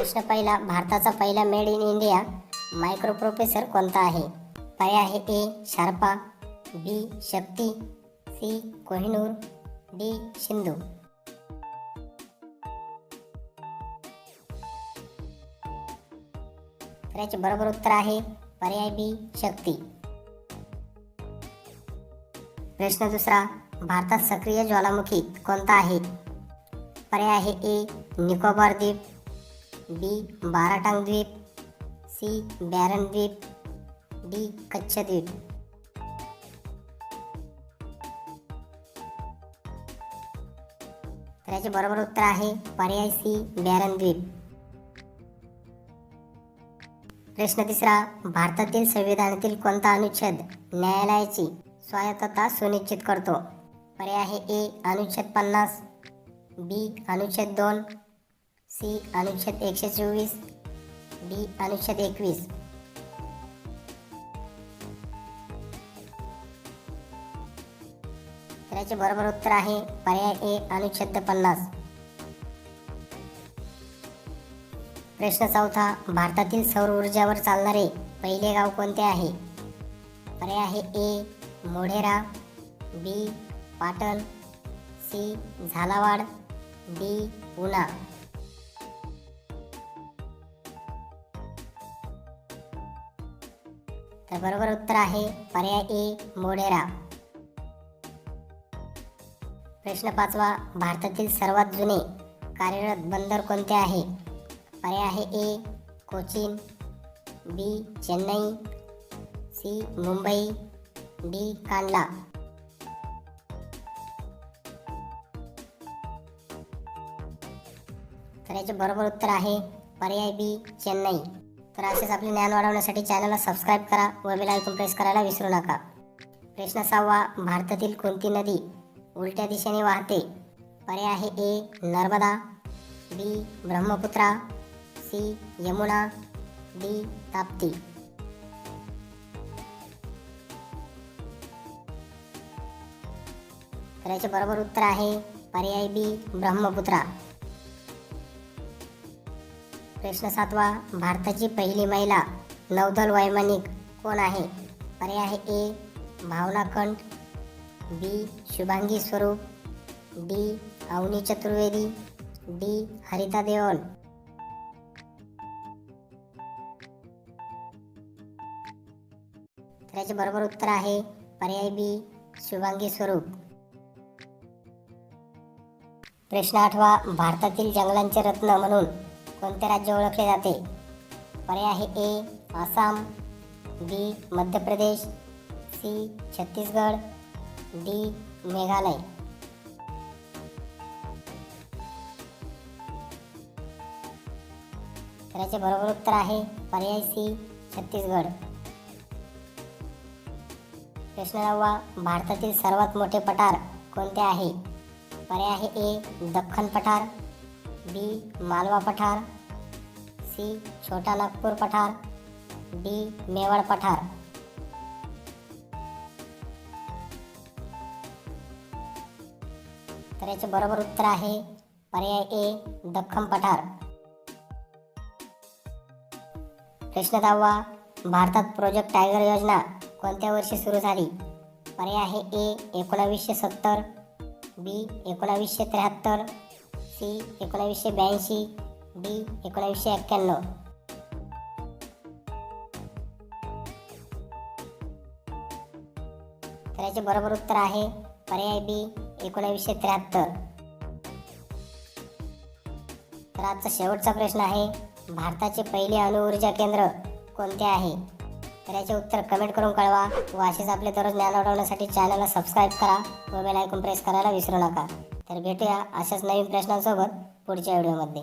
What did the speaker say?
प्रश्न पहिला भारताचा पहिला made in India micro professor कोणता आहे? पर्याय आहे A Sharpa B Shakti C Kohinoor D Sindhu. तर याचे बरोबर उत्तर आहे पर्याय बी शक्ती. प्रश्न दुसरा भारतात सक्रिय ज्वालामुखी कोणता आहे? पर्याय आहे ए निकोबार द्वीप. बी बाराटांग द्वीप सी बॅरन द्वीप डी कच्छ द्वीप. तर याचे बरोबर उत्तर आहे पर्याय सी बॅरन द्वीप. प्रश्न तिसरा भारतातील संविधानातील कोणता अनुच्छेद न्यायालयाची स्वायत्तता सुनिश्चित करतो? पर्याय आहे ए अनुच्छेद पन्नास बी अनुच्छेद दोन सी अनुच्छेद एकशे चोवीस डी अनुच्छेद एकवीस. तर याचे बरोबर उत्तर आहे पर्याय ए अनुच्छेद पन्नास. प्रश्न चौथा भारतातील सौर ऊर्जावर चालणारे पहिले गाव कोणते आहे? पर्याय आहे A Modhera B Patan C Jhalawar D Pune तर बरोबर उत्तर आहे पर्याय ए मोढेरा प्रश्न पाचवा भारतातील सर्वात जुने कार्यरत बंदर कोणते आहे? पर्याय आहे A Cochin B Chennai C Mumbai D Kandla तर याचे बरोबर उत्तर आहे पर्याय बी चेन्नई. तर असेच आपले ज्ञान वाढवण्यासाठी चॅनलला सबस्क्राईब करा व बेल आयकॉन प्रेस करायला विसरू नका. प्रश्न सहावा भारतातील कोणती नदी उलट्या दिशेने वाहते? पर्याय आहे A Narmada B Brahmaputra C Yamuna D Tapti. तर याचे बरोबर उत्तर आहे पर्याय बी ब्रह्मपुत्रा. प्रश्न सातवा भारताची पहिली महिला नौदल वैमानिक कोण आहे? पर्याय ए भावना कंठ B Shubhangi Swaroop D Avani Chaturvedi D Harita Deol. तर याचे बरोबर उत्तर आहे पर्याय बी शुभांगी स्वरूप. प्रश्न आठवा भारतातील जंगलांचे रत्न म्हणून कोणते राज्य ओळखले जाते? पर्याय आहे A Assam B Madhya Pradesh C Chhattisgarh D Meghalaya. तर याचे बरोबर उत्तर आहे पर्याय सी छत्तीसगड. प्रश्न नववा भारतातील सर्वात मोठे पठार कोणते आहे? पर्याय आहे ए दख्खन पठार बी मालवा पठार. सी छोटा नागपूर पठार. डी मेवाड पठार. तर याचे बरोबर उत्तर आहे पर्याय ए दख्खम पठार. प्रश्न दहावा भारतात प्रोजेक्ट टायगर योजना कोणत्या वर्षी सुरू झाली? पर्याय आहे ए एकोणावीसशे सत्तर बी एकोणावीसशे त्र्याहत्तर सी एकोणावीसशे ब्याऐंशी डी एकोणावीसशे एक्क्याण्णव. तर याचे बरोबर उत्तर आहे पर्याय बी एकोणावीसशे त्र्याहत्तर. तर आजचा शेवटचा प्रश्न आहे भारताचे पहिले अणुऊर्जा केंद्र कोणते आहे? तर याचे उत्तर कमेंट करून कळवा व असेच आपले दररोज ज्ञान वाढवण्यासाठी चॅनलला सबस्क्राईब करा व बेल आयकॉन प्रेस करायला विसरू नका. तर भेटूया अशाच नवीन प्रश्नांसोबत पुढच्या व्हिडिओमध्ये.